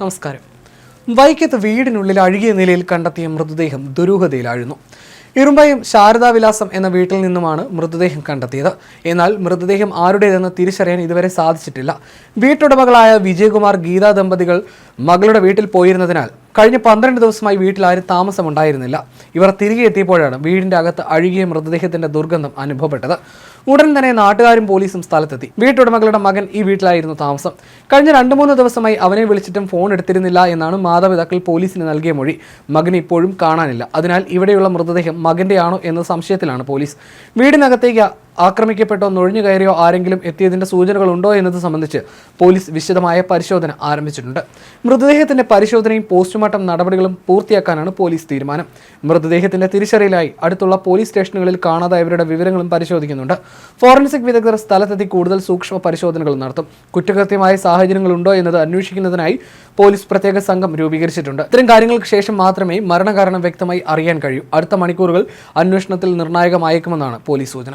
നമസ്കാരം. വൈക്കത്ത് വീടിനുള്ളിൽ അഴുകിയ നിലയിൽ കണ്ടെത്തിയ മൃതദേഹം ദുരൂഹതയിലായിരുന്നു. ഇരുമ്പയം ശാരദാവിലാസം എന്ന വീട്ടിൽ നിന്നുമാണ് മൃതദേഹം കണ്ടെത്തിയത്. എന്നാൽ മൃതദേഹം ആരുടേതെന്ന് തിരിച്ചറിയാൻ ഇതുവരെ സാധിച്ചിട്ടില്ല. വീട്ടുടമകളായ വിജയകുമാർ ഗീതാ ദമ്പതികൾ മകളുടെ വീട്ടിൽ പോയിരുന്നതിനാൽ കഴിഞ്ഞ പന്ത്രണ്ട് ദിവസമായി വീട്ടിൽ ആരും താമസമുണ്ടായിരുന്നില്ല. ഇവർ തിരികെ എത്തിയപ്പോഴാണ് വീടിന്റെ അകത്ത് അഴുകിയ മൃതദേഹത്തിന്റെ ദുർഗന്ധം അനുഭവപ്പെട്ടത്. ഉടൻ തന്നെ നാട്ടുകാരും പോലീസും സ്ഥലത്തെത്തി. വീട്ടുടമകളുടെ മകൻ ഈ വീട്ടിലായിരുന്നു താമസം. കഴിഞ്ഞ രണ്ട് മൂന്ന് ദിവസമായി അവനെ വിളിച്ചിട്ടും ഫോൺ എടുത്തിരുന്നില്ല എന്നാണ് മാതാപിതാക്കൾ പോലീസിന് നൽകിയ മൊഴി. മകൻ ഇപ്പോഴും കാണാനില്ല. അതിനാൽ ഇവിടെയുള്ള മൃതദേഹം മകന്റെയാണോ എന്ന സംശയത്തിലാണ് പോലീസ്. വീടിനകത്തേക്ക് ആക്രമിക്കപ്പെട്ടോ നുഴഞ്ഞു കയറിയോ ആരെങ്കിലും എത്തിയതിന്റെ സൂചനകളുണ്ടോ എന്നത് സംബന്ധിച്ച് പോലീസ് വിശദമായ പരിശോധന ആരംഭിച്ചിട്ടുണ്ട്. മൃതദേഹത്തിന്റെ പരിശോധനയും പോസ്റ്റ്മോർട്ടം നടപടികളും പൂർത്തിയാക്കാനാണ് പോലീസ് തീരുമാനം. മൃതദേഹത്തിന്റെ തിരിച്ചറിയലായി അടുത്തുള്ള പോലീസ് സ്റ്റേഷനുകളിൽ കാണാതായവരുടെ വിവരങ്ങളും പരിശോധിക്കുന്നുണ്ട്. ഫോറൻസിക് വിദഗ്ധർ സ്ഥലത്തെത്തി കൂടുതൽ സൂക്ഷ്മ പരിശോധനകൾ നടത്തും. കുറ്റകൃത്യമായ സാഹചര്യങ്ങളുണ്ടോ എന്നത് അന്വേഷിക്കുന്നതിനായി പോലീസ് പ്രത്യേക സംഘം രൂപീകരിച്ചിട്ടുണ്ട്. ഇത്തരം കാര്യങ്ങൾക്ക് ശേഷം മാത്രമേ മരണകാരണം വ്യക്തമായി അറിയാൻ കഴിയൂ. അടുത്ത മണിക്കൂറുകൾ അന്വേഷണത്തിൽ നിർണായകമായേക്കുമെന്നാണ് പോലീസ് സൂചന.